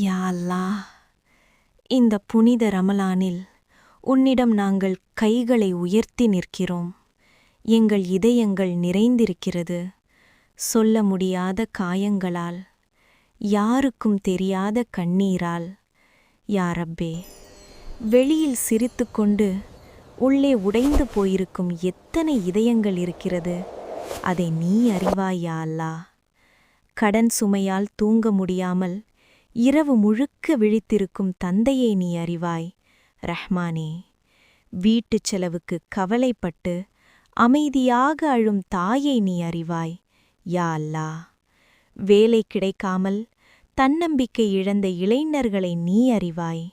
யா அல்லாஹ் இந்த புனித ரமலானில் உன்னிடம் நாங்கள் கைகளை உயர்த்தி நிற்கிறோம். எங்கள் இதயங்கள் நிறைந்திருக்கிறது. சொல்ல முடியாத காயங்களால் யாருக்கும் தெரியாத கண்ணீரால். யாரப்பே வெளியில் வெளியில் சிரித்துக்கொண்டு உள்ளே உடைந்து போயிருக்கும் எத்தனை இதயங்கள் இருக்கிறது. அதை நீ அறிவாயா யா கடன் சுமையால் தூங்க முடியாமல் இரவு முழுக்க விழித்திருக்கும் தந்தையை நீ அறிவாய். ரஹ்மானே வீட்டுச் செலவுக்கு கவலைப்பட்டு அமைதியாக அழும் தாயை நீ அறிவாய். யா அல்லா வேலை கிடைக்காமல் தன்னம்பிக்கை இழந்த இளைஞர்களை நீ அறிவாய்.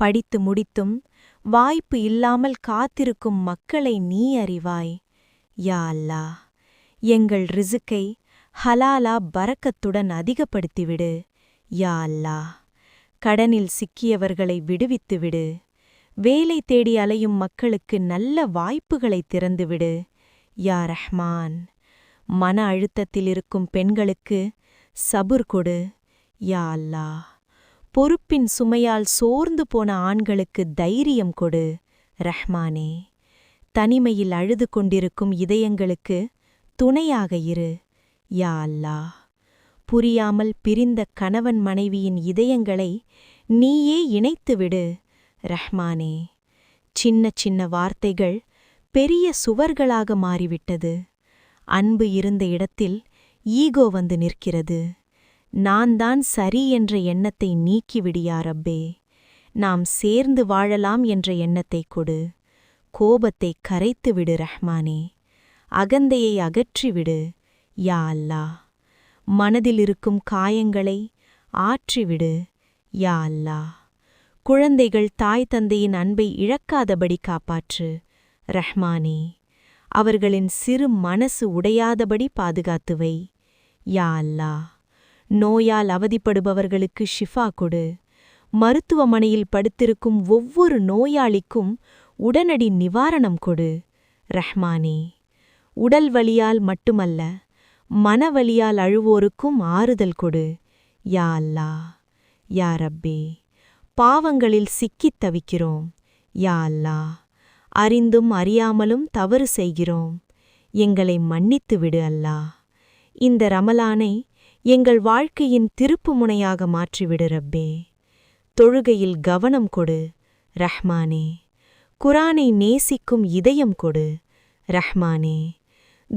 படித்து முடித்தும் வாய்ப்பு இல்லாமல் காத்திருக்கும் மக்களை நீ அறிவாய். யா அல்லா எங்கள் ரிசுக்கை ஹலாலா பறக்கத்துடன் அதிகப்படுத்திவிடு. யா அல்லா கடனில் சிக்கியவர்களை விடுவித்துவிடு வேலை தேடி அலையும் மக்களுக்கு நல்ல வாய்ப்புகளை திறந்துவிடு யா ரஹ்மான். மன அழுத்தத்தில் இருக்கும் பெண்களுக்கு சபுர் கொடு யா அல்லா. பொறுப்பின் சுமையால் சோர்ந்து போன ஆண்களுக்கு தைரியம் கொடு ரஹ்மானே. தனிமையில் அழுது கொண்டிருக்கும் இதயங்களுக்கு துணையாக இரு யா அல்லா. புரியாமல் பிரிந்த கணவன் மனைவியின் இதயங்களை நீயே இணைத்துவிடு ரஹ்மானே. சின்ன சின்ன வார்த்தைகள் பெரிய சுவர்களாக மாறிவிட்டது. அன்பு இருந்த இடத்தில் ஈகோ வந்து நிற்கிறது. நான் தான் சரி என்ற எண்ணத்தை நீக்கிவிடியா ரப்பே. நாம் சேர்ந்து வாழலாம் என்ற எண்ணத்தை கொடு. கோபத்தை கரைத்துவிடு ரஹ்மானே. அகந்தையை அகற்றிவிடு யா அல்லாஹ். மனதில் இருக்கும் காயங்களை ஆற்றிவிடு யா அல்லா. குழந்தைகள் தாய் தந்தையின் அன்பை இழக்காதபடி காப்பாற்று ரஹ்மானே. அவர்களின் சிறு மனசு உடையாதபடி பாதுகாத்துவை யா அல்லா. நோயால் அவதிப்படுபவர்களுக்கு ஷிஃபா கொடு. மருத்துவமனையில் படுத்திருக்கும் ஒவ்வொரு நோயாளிக்கும் உடனடி நிவாரணம் கொடு ரஹ்மானே. உடல் வலியால் மட்டுமல்ல மனவலியால் அழுவோருக்கும் ஆறுதல் கொடு. யா அல்லா யா ரப்பே பாவங்களில் சிக்கித் தவிக்கிறோம். யா அல்லா அறிந்தும் அறியாமலும் தவறு செய்கிறோம். எங்களை மன்னித்து விடு அல்லா. இந்த ரமலானை எங்கள் வாழ்க்கையின் திருப்பு முனையாக மாற்றிவிடு ரப்பே. தொழுகையில் கவனம் கொடு ரஹ்மானே. குரானை நேசிக்கும் இதயம் கொடு ரஹ்மானே.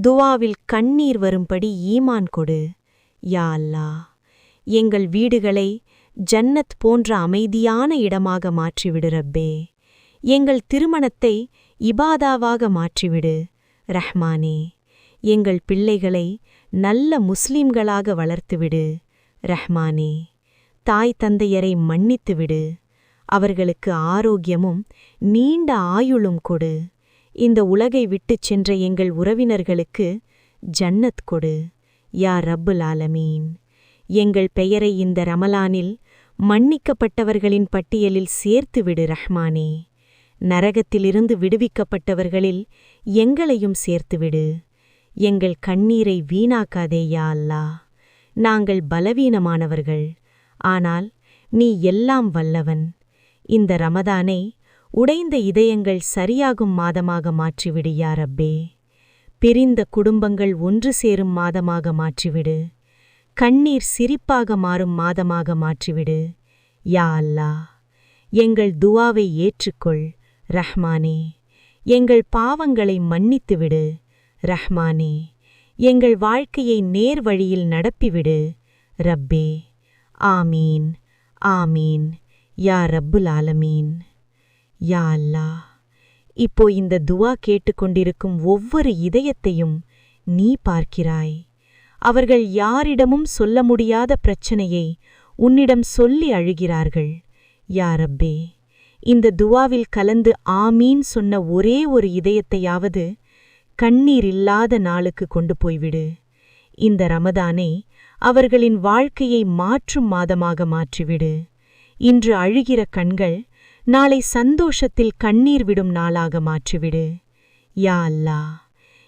துவாவில் கண்ணீர் வரும்படி ஈமான் கொடு. யா அல்லா எங்கள் வீடுகளை ஜன்னத் போன்ற அமைதியான இடமாக மாற்றிவிடு ரப்பே. எங்கள் திருமணத்தை இபாதாவாக மாற்றிவிடு. ரஹ்மானே எங்கள் பிள்ளைகளை நல்ல முஸ்லிம்களாக வளர்த்துவிடு. ரஹ்மானே தாய் தந்தையரை மன்னித்துவிடு. அவர்களுக்கு ஆரோக்கியமும் நீண்ட ஆயுளும் கொடு. இந்த உலகை விட்டுச் சென்ற எங்கள் உறவினர்களுக்கு ஜன்னத் கொடு யா ரப்புல் ஆலமீன். எங்கள் பெயரை இந்த ரமலானில் மன்னிக்கப்பட்டவர்களின் பட்டியலில் சேர்த்துவிடு ரஹ்மானே. நரகத்திலிருந்து விடுவிக்கப்பட்டவர்களில் எங்களையும் சேர்த்துவிடு எங்கள் கண்ணீரை வீணாக்காதே யா நாங்கள் பலவீனமானவர்கள். ஆனால் நீ எல்லாம் வல்லவன். இந்த ரமதானை உடைந்த இதயங்கள் சரியாகும் மாதமாக மாற்றிவிடு யா ரப்பே பிரிந்த குடும்பங்கள் ஒன்று சேரும் மாதமாக மாற்றிவிடு. கண்ணீர் சிரிப்பாக மாறும் மாதமாக மாற்றிவிடு. யா அல்லா எங்கள் துவாவை ஏற்றுக்கொள் ரஹ்மானே. எங்கள் பாவங்களை மன்னித்துவிடு ரஹ்மானே. எங்கள் வாழ்க்கையை நேர் வழியில் நடப்பிவிடு ரப்பே. ஆமீன் ஆமீன். யா ரப்புல் ஆலமீன். யா அல்லா இப்போ இந்த துவா கேட்டுக்கொண்டிருக்கும் ஒவ்வொரு இதயத்தையும் நீ பார்க்கிறாய். அவர்கள் யாரிடமும் சொல்ல முடியாத பிரச்சனையை உன்னிடம் சொல்லி அழுகிறார்கள். யா ரப்பே இந்த துவாவில் கலந்து ஆமீன் சொன்ன ஒரே ஒரு இதயத்தையாவது கண்ணீர் இல்லாத நாளுக்கு கொண்டு போய்விடு. இந்த ரமதானை அவர்களின் வாழ்க்கையை மாற்றும் மாதமாக மாற்றிவிடு. இன்று அழுகிற கண்கள் நாளை சந்தோஷத்தில் கண்ணீர் விடும் நாளாக மாற்றிவிடு. யா அல்லா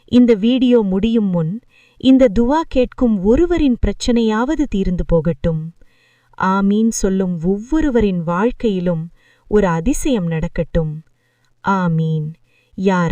இந்த வீடியோ முடியும் முன் இந்த துவா கேட்கும் ஒருவரின் பிரச்சனையாவது தீர்ந்து போகட்டும். ஆமீன் சொல்லும் ஒவ்வொருவரின் வாழ்க்கையிலும் ஒரு அதிசயம் நடக்கட்டும். ஆமீன். யார்